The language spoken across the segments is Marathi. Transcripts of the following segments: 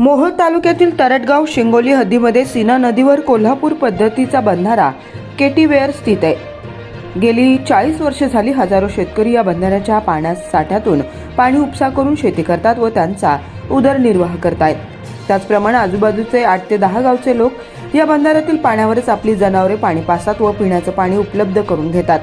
मोहोळ तालुक्यातील तरटगाव शिंगोली हद्दीमध्ये सीना नदीवर कोल्हापूर पद्धतीचा बंधारा केटीवेअर स्थित आहे. गेली चाळीस वर्षे झाली हजारो शेतकरी या बंधाऱ्याच्या पाण्या साठ्यातून पाणी उपसा करून शेती करतात व त्यांचा उदरनिर्वाह करतायत. त्याचप्रमाणे आजूबाजूचे आठ ते दहा गावचे लोक या बंधाऱ्यातील पाण्यावरच आपली जनावरे पाणी पासतात व पिण्याचं पाणी उपलब्ध करून घेतात.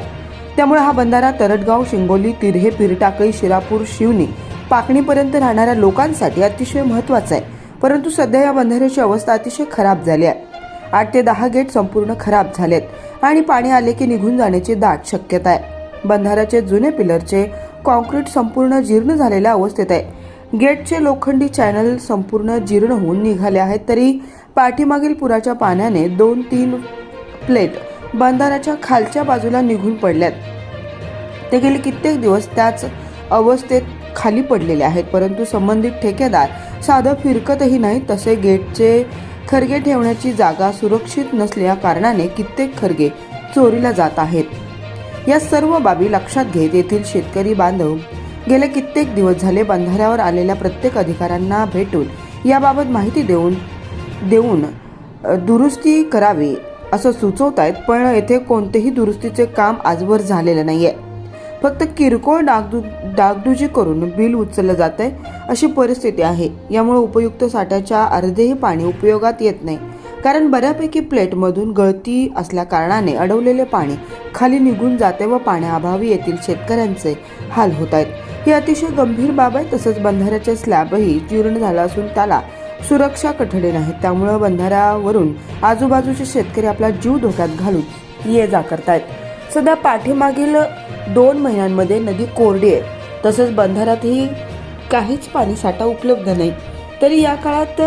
त्यामुळे हा बंधारा तरटगाव शिंगोली तिरहे पिरटाकळी शिरापूर शिवनी पाकणीपर्यंत राहणाऱ्या लोकांसाठी अतिशय महत्त्वाचा आहे. परंतु सध्या या बंधाऱ्याची अवस्था अतिशय खराब झाली आहे. आठ ते दहा गेट संपूर्ण खराब झालेत आणि पाणी आले की निघून जाण्याची दाट शक्यता आहे. बंधाऱ्याचे जुने पिलरचे कॉन्क्रीट संपूर्ण जीर्ण झालेल्या अवस्थेत आहे. गेटचे लोखंडी चॅनल संपूर्ण जीर्ण होऊन निघाले आहेत तरी पाठीमागील पुराच्या पाण्याने दोन तीन प्लेट बंधाऱ्याच्या खालच्या बाजूला निघून पडल्यात. ते गेले कित्येक दिवस त्याच अवस्थेत खाली पडलेले आहेत परंतु संबंधित ठेकेदार साधं फिरकतही नाही तसे गेटचे खरगे ठेवण्याची जागा सुरक्षित नसल्या कारणाने कित्येक खरगे चोरीला जात आहेत. या सर्व बाबी लक्षात घेत येथील शेतकरी बांधव गेले कित्येक दिवस झाले बंधाऱ्यावर आलेल्या प्रत्येक अधिकाऱ्यांना भेटून याबाबत माहिती देऊन देऊन दुरुस्ती करावी असं सुचवत आहेत पण येथे कोणतेही दुरुस्तीचे काम आजवर झालेलं नाही आहे फक्त किरकोळ डागडु डागडुजी करून बिल उचललं जात आहे अशी परिस्थिती आहे. यामुळे उपयुक्त साठ्याच्या अर्धेही पाणी उपयोगात येत नाही. कारण बऱ्यापैकी प्लेटमधून गळती असल्या कारणाने अडवलेले पाणी खाली निघून जाते व पाण्याअभावी येथील शेतकऱ्यांचे हाल होत आहेत. ही अतिशय गंभीर बाब आहे. तसंच बंधाऱ्याचे स्लॅबही जीर्ण झाला असून त्याला सुरक्षा कठडे नाहीत. त्यामुळं बंधाऱ्यावरून आजूबाजूचे शेतकरी आपला जीव धोक्यात घालून ये जा करतायत. सध्या पाठीमागील दोन महिन्यांमध्ये नदी कोरडी आहे. तसंच बंधाऱ्यातही काहीच पाणी साठा उपलब्ध नाही. तरी या काळात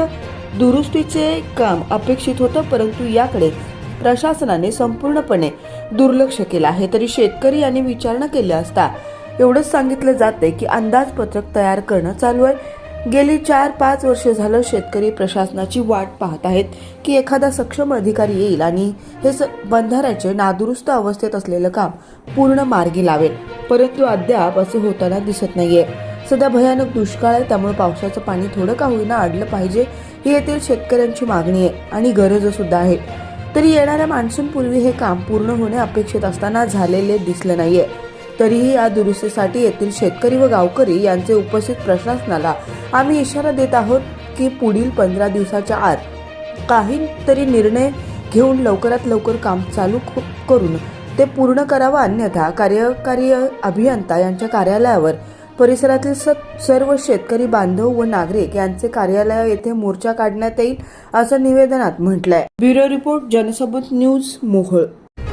दुरुस्तीचे काम अपेक्षित होतं परंतु याकडे प्रशासनाने संपूर्णपणे दुर्लक्ष केलं आहे. तरी शेतकरी यांनी विचारणा केली असता एवढंच सांगितलं जाते की अंदाजपत्रक तयार करणं चालू आहे. गेली चार पाच वर्ष झालं शेतकरी प्रशासनाची वाट पाहत आहेत की एखादा सक्षम अधिकारी येईल आणि हे स- बंधाऱ्याचे नादुरुस्त अवस्थेत असलेलं काम पूर्ण मार्गी लावेल. परंतु अद्याप असं होताना दिसत नाहीये. सध्या भयानक दुष्काळ आहे त्यामुळे पावसाचं पाणी थोडं का होईना अडलं पाहिजे ही येथील शेतकऱ्यांची मागणी आहे आणि गरज सुद्धा आहे. तरी येणाऱ्या मान्सूनपूर्वी हे काम पूर्ण होणे अपेक्षित असताना झालेले दिसलं नाहीये. तरीही या दुरुस्तीसाठी येथील शेतकरी व गावकरी यांचे उपस्थित प्रशासनाला आम्ही इशारा देत आहोत की पुढील पंधरा दिवसाच्या आत काहीतरी निर्णय घेऊन लवकरात लवकर काम चालू करून ते पूर्ण करावं अन्यथा कार्यकारी अभियंता यांच्या कार्यालयावर परिसरातील स- सर्व शेतकरी बांधव व नागरिक यांचे कार्यालय येथे मोर्चा काढण्यात येईल असं निवेदनात म्हटलंय. Bureau report Jansabut news Mohol.